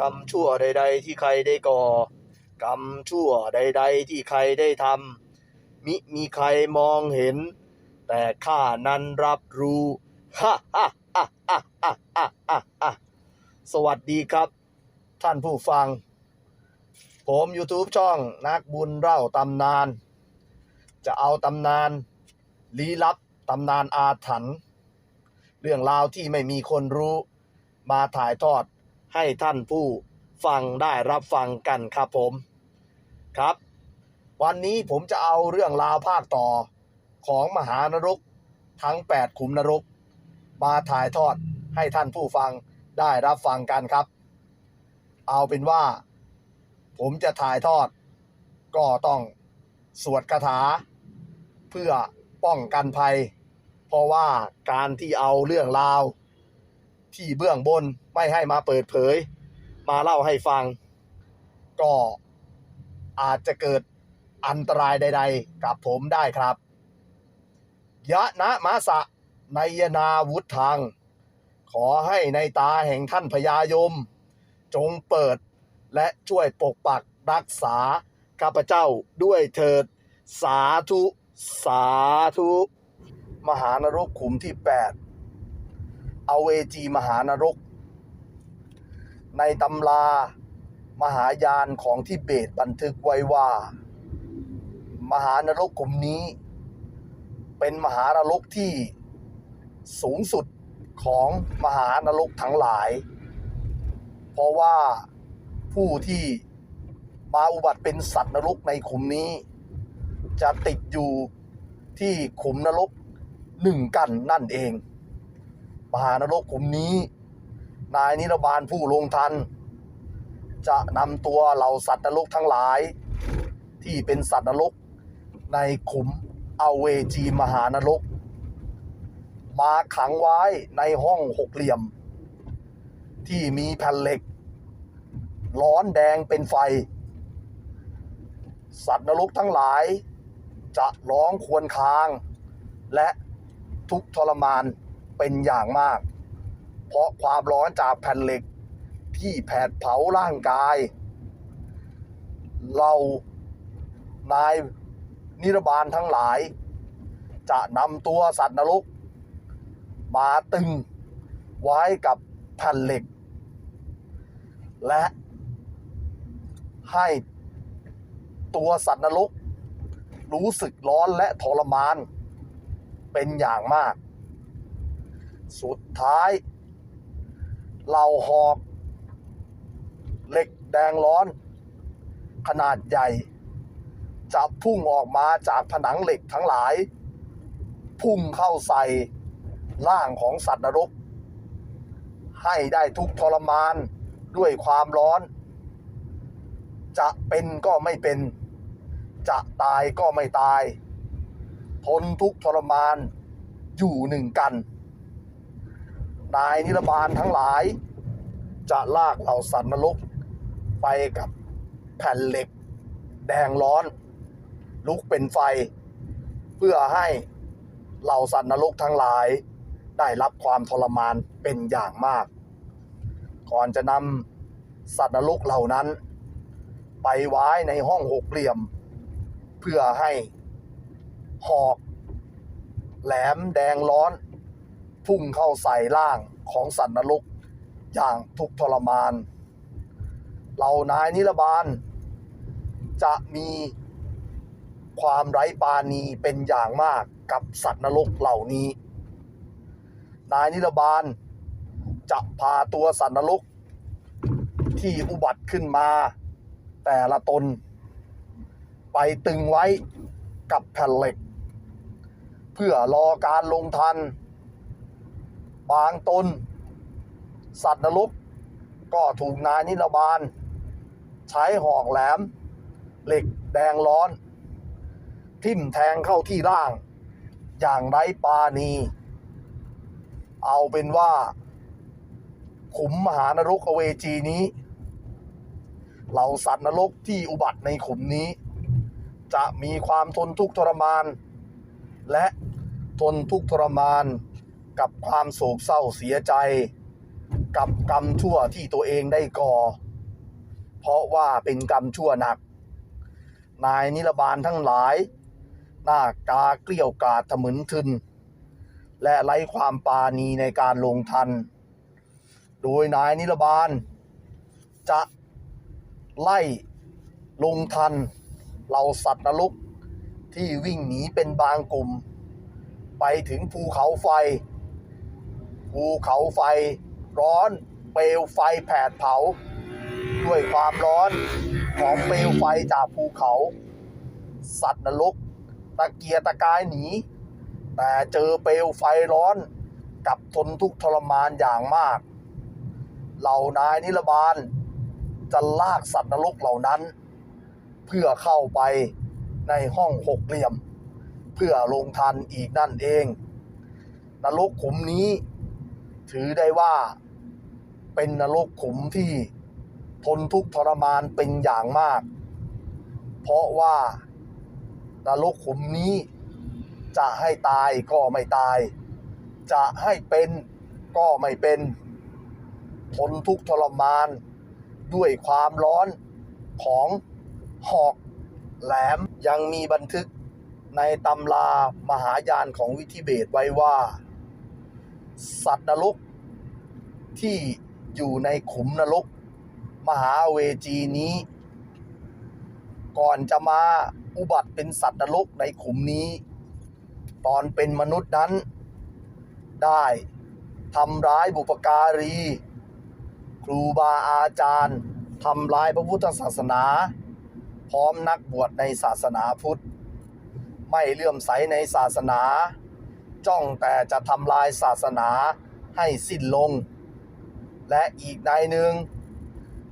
กรรมชั่วใด ๆ ที่ใครได้ก่อ กรรมชั่วใด ๆ ที่ใครได้ทำมิมีใครมองเห็น แต่ข้านั้นรับรู้ฮ่าฮ่าฮ่าฮ่าฮ่าฮ่าสวัสดีครับ ท่านผู้ฟัง ผม YouTube ช่องนักบุญเล่าตำนาน จะเอาตำนาน ลี้ลับตำนานอาถรรพ์เรื่องราวที่ไม่มีคนรู้มาถ่ายทอด ให้ท่านผู้ฟังได้รับฟังกันครับผมครับ วันนี้ผมจะเอาเรื่องราวภาคต่อของมหานรกทั้ง 8 ขุมนรก มาถ่ายทอดให้ท่านผู้ฟังได้รับฟังกันครับ เอาเป็นว่า ผมจะถ่ายทอด ก็ต้องสวดคาถา เพื่อป้องกันภัย เพราะว่าการที่เอาเรื่องราว ที่เบื้องบนไม่ให้มาเปิดเผย มาเล่าให้ฟัง ก็อาจจะเกิดอันตรายใด ๆ กับผมได้ครับ ยะนะมาสะนยนาวุฒทางขอให้ในตาแห่งท่านพญายม จงเปิดและช่วยปกปักรักษาข้าพเจ้าด้วยเถิด สาธุ สาธุ มหานรกขุมที่ 8 เอาเวจีมหานรก ในตำรามหายานของทิเบตบันทึกไว้ว่า มหานรกกลุ่มนี้ เป็นมหานรกที่สูงสุดของมหานรกทั้งหลาย เพราะว่าผู้ที่มาอุบัติเป็นสัตว์นรกในขุมนี้ จะติดอยู่ที่ขุมนรกหนึ่งกันนั่นเอง มหานรกขุมนี้ นายนิรบาลผู้ลงทัน จะนำตัวเหล่าสัตว์นรกทั้งหลาย ที่เป็นสัตว์นรกในขุมอเวจีมหานรก มาขังไว้ในห้องหกเหลี่ยม ที่มีแผ่นเหล็ก ร้อนแดงเป็นไฟ สัตว์นรกทั้งหลาย จะร้องควรคาง และทุกทรมาน เป็นอย่างมาก เพราะความร้อนจากแผ่นเหล็กที่แผดเผาร่างกาย เรานายนิรบาลทั้งหลาย จะนำตัวสัตว์นรกมาตึงไว้กับแผ่นเหล็ก และให้ตัวสัตว์นรกรู้สึกร้อนและทรมานเป็นอย่างมาก สุดท้ายเหล่าหอกเหล็กแดงร้อน ขนาดใหญ่ จะพุ่งออกมาจากผนังเหล็กทั้งหลาย พุ่งเข้าใส่ร่างของสัตว์นรก ให้ได้ทุกทรมานด้วยความร้อน จะเป็นก็ไม่เป็น จะตายก็ไม่ตาย ทนทุกทรมานอยู่หนึ่งกัน นายนิรบาลทั้งหลาย จะลากเหล่าสัตว์นรกไปกับแผ่นเหล็ก แดงร้อน ลุกเป็นไฟ เพื่อให้เหล่าสัตว์นรกทั้งหลาย ได้รับความทรมานเป็นอย่างมาก ก่อนจะนำสัตว์นรกเหล่านั้น ไปไว้ในห้องหกเหลี่ยม เพื่อให้หอกแหลมแดงร้อน พุ่งเข้าใส่ร่างของสัตว์นรกอย่างทุกทรมานเหล่านายนิรบาล จะมีความไร้ปาณีเป็นอย่างมากกับสัตว์นรกเหล่านี้ นายนิรบาล จะพาตัวสัตว์นรกที่อุบัติขึ้นมาแต่ละตน ไปตึงไว้กับแผ่นเหล็ก เพื่อรอการลงทัน บางตน สัตว์นรกก็ถูกนายนิรบาล ใช้หอกแหลม เหล็กแดงร้อน ทิ่มแทงเข้าที่ร่าง อย่างไร้ปาณี เอาเป็นว่า ขุมมหานรกอเวจีนี้เหล่าสัตว์นรกที่อุบัติในขุมนี้ จะมีความทนทุกข์ทรมาน และทนทุกข์ทรมาน กับความโศกเศร้าเสียใจ กับกรรมชั่วที่ตัวเองได้ก่อ เพราะว่าเป็นกรรมชั่วหนัก นายนิรบาลทั้งหลาย หน้ากาเกลี้ยวกาดทะมึนทึน และไร้ความปาณีในการลงทัน โดยนายนิรบาล จะไล่ลงทันเหล่าสัตว์นรกที่วิ่งหนีเป็นบางกลุ่ม ไปถึงภูเขาไฟ ภูเขาไฟร้อน เปลวไฟแผดเผา ด้วยความร้อนของเปลวไฟจากภูเขา สัตว์นรกตะเกียตะกายหนี แต่เจอเปลวไฟร้อนกับทนทุกทรมานอย่างมาก เหล่านายนิรบาล จะลากสัตว์นรกเหล่านั้น เพื่อเข้าไปในห้องหกเหลี่ยม เพื่อลงทันอีกนั่นเอง นรกขุมนี้ ถือได้ว่าเป็นนรกขุมที่ทนทุกข์ทรมานเป็นอย่างมาก เพราะว่านรกขุมนี้จะให้ตายก็ไม่ตาย จะให้เป็นก็ไม่เป็น ทนทุกข์ทรมานด้วยความร้อนของหอกแหลมยังมีบันทึกในตำรามหายานของวิธิเบตไว้ว่า สัตว์นรกที่อยู่ในขุมนรก มหาเวจีนี้ ก่อนจะมาอุบัติเป็นสัตว์นรกในขุมนี้ ตอนเป็นมนุษย์นั้น ได้ทำร้ายบุปการี ครูบาอาจารย์ทำลายพระพุทธศาสนา พร้อมนักบวชในศาสนาพุทธ ไม่เลื่อมใสในศาสนา จ้องแต่จะทำลายศาสนาให้สิ้นลง และอีกนายหนึ่ง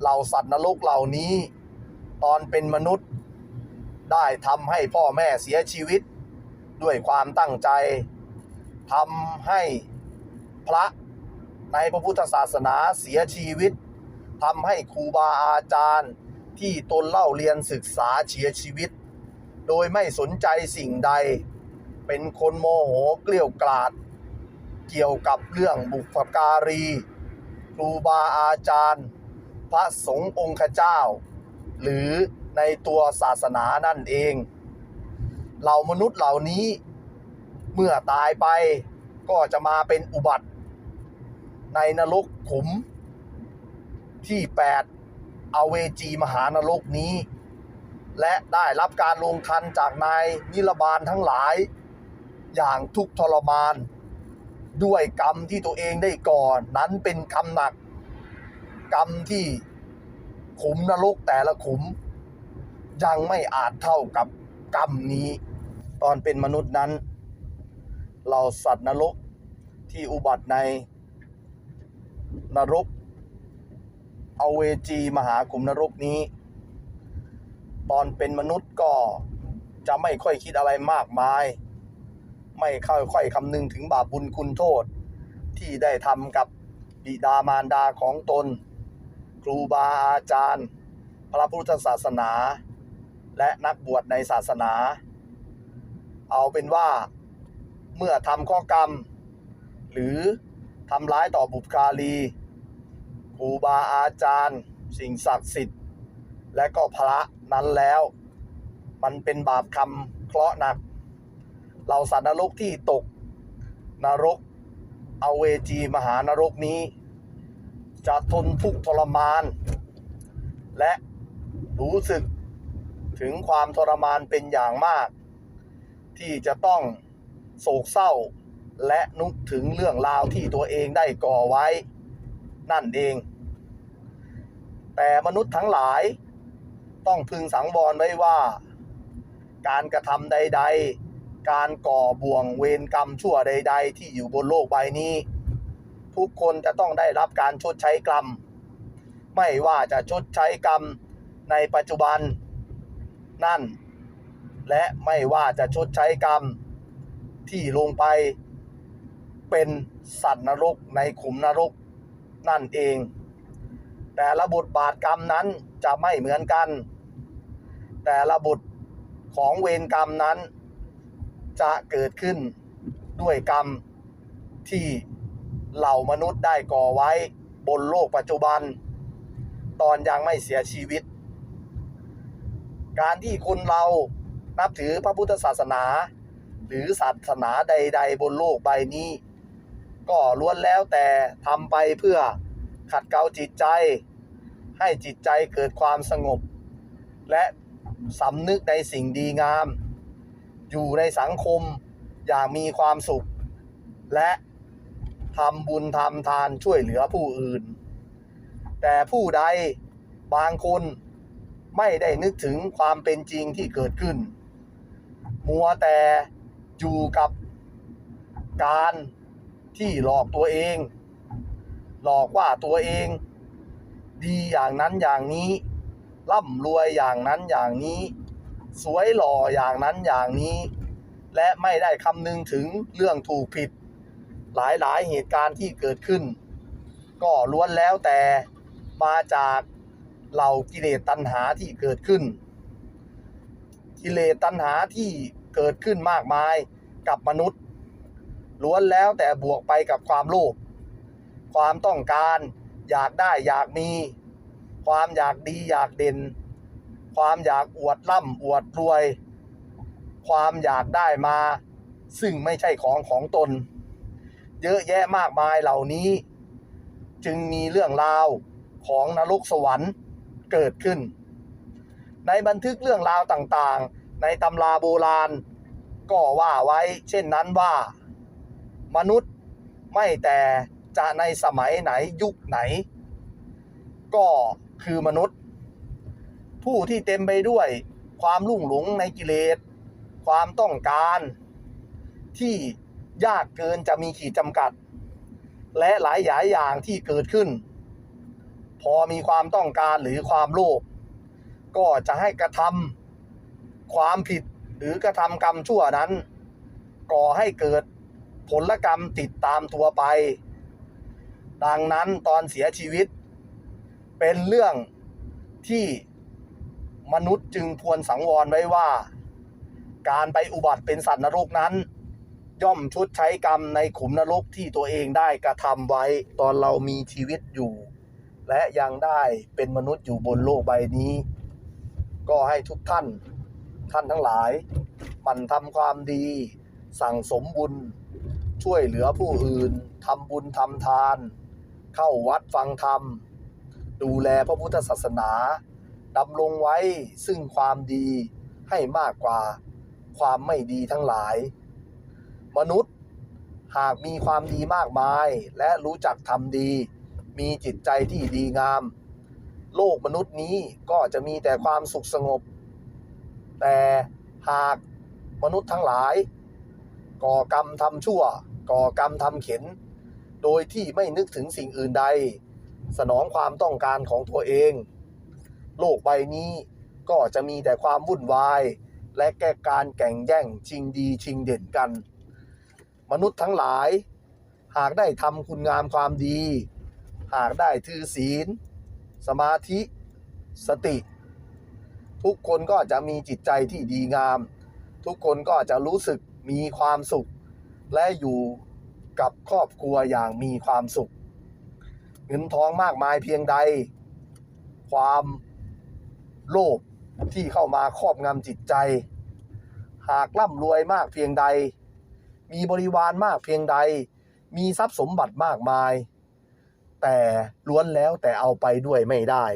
เหล่าสัตว์นรกเหล่านี้ ตอนเป็นมนุษย์ ได้ทำให้พ่อแม่เสียชีวิต ด้วยความตั้งใจทำให้พระในพระพุทธศาสนาเสียชีวิตทำให้ครูบาอาจารย์ที่ตนเล่าเรียนศึกษาเสียชีวิต โดยไม่สนใจสิ่งใด เป็นคนโมโหเกลี้ยวกราด เกี่ยวกับเรื่องบุพการี ครูบาอาจารย์ พระสงฆ์องค์เจ้า หรือในตัวศาสนานั่นเองเหล่ามนุษย์เหล่านี้เมื่อตายไปก็จะมาเป็นอุบัติ ในนรกขุมที่ 8 อเวจีมหานรกนี้ และได้รับการลงทันจากนายนิรบาลทั้งหลาย อย่างทุกทรมาน ด้วยกรรมที่ตัวเองได้ก่อนั้นเป็นกรรมหนัก กรรมที่ขุมนรกแต่ละขุม ยังไม่อาจเท่ากับกรรมนี้ ตอนเป็นมนุษย์นั้น เราสัตว์นรกที่อุบัติในนรกเอาเวจีมหากลุ่มนรกนี้ ตอนเป็นมนุษย์ก็จะไม่ค่อยคิดอะไรมากมาย ไม่ค่อยค่อยคำนึงถึงบาปบุญคุณโทษ ที่ได้ทำกับบิดามารดาของตน ครูบาอาจารย์ พระพุทธศาสนา และนักบวชในศาสนา เอาเป็นว่าเมื่อทำข้อกรรม หรือทำร้ายต่อบุพการีครูบาอาจารย์ สิ่งศักดิ์สิทธิ์ และก็พระนั้นแล้ว มันเป็นบาปคำเคราะห์หนัก เหล่าสัตว์นรกที่ตกนรกอเวจีมหานรกนี้ จะทนทุกข์ทรมาน และรู้สึกถึงความทรมานเป็นอย่างมาก ที่จะต้องโศกเศร้าและนึกถึงเรื่องราวที่ตัวเองได้ก่อไว้ นั่นเอง แต่มนุษย์ทั้งหลายต้องพึงสังวรไว้ว่า การกระทำใด ๆ การก่อบ่วงเวรกรรมชั่วใด ๆ ที่อยู่บนโลกใบนี้ ทุกคนจะต้องได้รับการชดใช้กรรม ไม่ว่าจะชดใช้กรรมในปัจจุบันนั่น และไม่ว่าจะชดใช้กรรมที่ลงไปเป็นสัตว์นรกในขุมนรกนั่นเอง แต่ละบทบาทกรรมนั้นจะไม่เหมือนกัน แต่ละบทของเวรกรรมนั้น จะเกิดขึ้นด้วยกรรมที่เหล่ามนุษย์ได้ก่อไว้บนโลกปัจจุบัน ตอนยังไม่เสียชีวิต การที่คนเรานับถือพระพุทธศาสนา หรือศาสนาใด ๆ บนโลกใบนี้ ก็ล้วนแล้วแต่ทำไปเพื่อขัดเกลาจิตใจ ให้จิตใจเกิดความสงบ และสำนึกในสิ่งดีงาม อยู่ในสังคมอย่างมีความสุข และทำบุญทำทานช่วยเหลือผู้อื่น แต่ผู้ใดบางคนไม่ได้นึกถึงความเป็นจริงที่เกิดขึ้น มัวแต่อยู่กับการที่หลอกตัวเอง หลอกว่าตัวเอง ดีอย่างนั้นอย่างนี้ ร่ำรวยอย่างนั้นอย่างนี้ สวยหล่ออย่างนั้นอย่างนี้ และไม่ได้คำนึงถึงเรื่องถูกผิด หลายๆเหตุการณ์ที่เกิดขึ้น ก็ล้วนแล้วแต่มาจากเหล่ากิเลสตัณหาที่เกิดขึ้น กิเลสตัณหาที่เกิดขึ้นมากมายกับมนุษย์ ล้วนแล้วแต่บวกไปกับความโลภความต้องการ อยากได้อยากมี ความอยากดีอยากเด่น ความอยากอวดร่ำอวดรวย ความอยากได้มา ซึ่งไม่ใช่ของของตน เยอะแยะมากมายเหล่านี้ จึงมีเรื่องราวของนรกสวรรค์เกิดขึ้น ในบันทึกเรื่องราวต่างๆ ในตำราโบราณ ก็ว่าไว้ เช่นนั้นว่า มนุษย์ไม่แต่จะในสมัยไหนยุคไหน ก็คือมนุษย์ ผู้ที่เต็มไปด้วยความลุ่งหลงในกิเลส ความต้องการ ที่ยากเกินจะมีขีดจำกัด และหลายหลายอย่างที่เกิดขึ้น พอมีความต้องการหรือความโลภก็จะให้กระทำความผิดหรือกระทำกรรมชั่วนั้น ก่อให้เกิดผลกรรมติดตามตัวไป ดังนั้นตอนเสียชีวิต เป็นเรื่องที่ มนุษย์จึงควรสังวรไว้ว่า การไปอุบัติเป็นสัตว์นรกนั้น ย่อมชดใช้กรรมในขุมนรกที่ตัวเองได้กระทำไว้ตอนเรามีชีวิตอยู่ และยังได้เป็นมนุษย์อยู่บนโลกใบนี้ ก็ให้ทุกท่านท่านทั้งหลายมันทำความดี สั่งสมบุญ ช่วยเหลือผู้อื่นทำบุญทำทาน เข้าวัดฟังธรรม ดูแลพระพุทธศาสนา ดำรงไว้ซึ่งความดีให้มากกว่าความไม่ดีทั้งหลาย มนุษย์หากมีความดีมากมายและรู้จักทำดี มีจิตใจที่ดีงาม โลกมนุษย์นี้ก็จะมีแต่ความสุขสงบ แต่หากมนุษย์ทั้งหลาย ก่อกรรมทำชั่ว ก่อกรรมทำเข็น โดยที่ไม่นึกถึงสิ่งอื่นใด สนองความต้องการของตัวเอง โลกใบนี้ก็จะมีแต่ความวุ่นวาย และแก้การแข่งแย่งชิงดีชิงเด่นกัน มนุษย์ทั้งหลาย หากได้ทำคุณงามความดี หากได้ถือศีล สมาธิ สติ ทุกคนก็จะมีจิตใจที่ดีงาม ทุกคนก็จะรู้สึกมีความสุข และอยู่กับครอบครัวอย่างมีความสุข เงินทองมากมายเพียงใด ความ โลภที่เข้ามาครอบงำจิตใจ หากร่ำรวยมากเพียงใด มีบริวารมากเพียงใด มีทรัพย์สมบัติมากมาย แต่ล้วนแล้วแต่เอาไปด้วยไม่ได้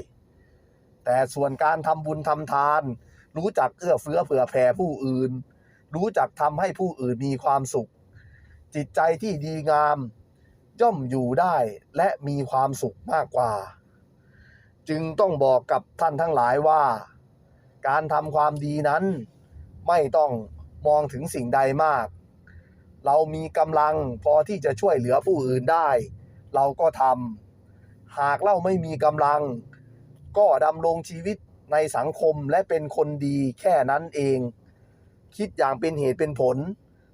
แต่ส่วนการทำบุญทำทาน รู้จักเอื้อเฟื้อเผื่อแผ่ผู้อื่น รู้จักทำให้ผู้อื่นมีความสุข จิตใจที่ดีงาม ย่อมอยู่ได้และมีความสุขมากกว่า จึงต้องบอกกับท่านทั้งหลายว่า การทำความดีนั้น ไม่ต้องมองถึงสิ่งใดมาก เรามีกำลังพอที่จะช่วยเหลือผู้อื่นได้ เราก็ทำหากเราไม่มีกำลัง ก็ดำรงชีวิตในสังคมและเป็นคนดีแค่นั้นเอง คิดอย่างเป็นเหตุเป็นผล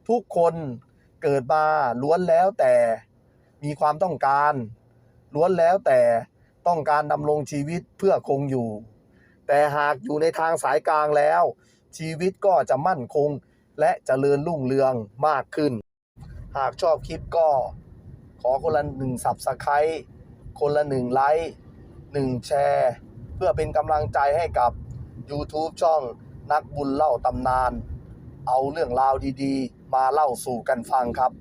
ทุกคนเกิดมาล้วนแล้วแต่มีความต้องการ ล้วนแล้วแต่ ต้องการดำรงชีวิตเพื่อคงอยู่ แต่หากอยู่ในทางสายกลางแล้ว ชีวิตก็จะมั่นคงและจะเจริญรุ่งเรืองมากขึ้น หากชอบคลิปก็ขอคนละหนึ่งสับสไครคนละหนึ่งไลค์หนึ่งแชร์ เพื่อเป็นกำลังใจให้กับ YouTube ช่องนักบุญเล่าตำนาน เอาเรื่องราวดีๆ มาเล่าสู่กันฟังครับ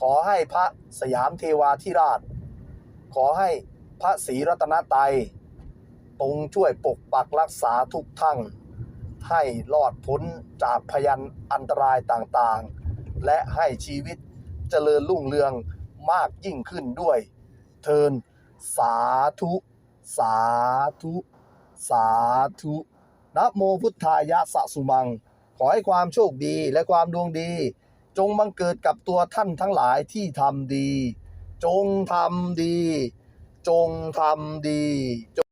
ขอให้พระสยามเทวาธิราช ขอให้ พระศรีรัตนตรัยตรงช่วยปกปักรักษาทุกท่านให้รอดพ้นจากพยันอันตรายต่างๆ และให้ชีวิตเจริญรุ่งเรืองมากยิ่งขึ้นด้วย เทินสาธุ สาธุ สาธุนะโมพุทธายะสะสุมัง ขอให้ความโชคดีและความดวงดี จงบังเกิดกับตัวท่านทั้งหลายที่ทำดี จงทำดี จงทำดี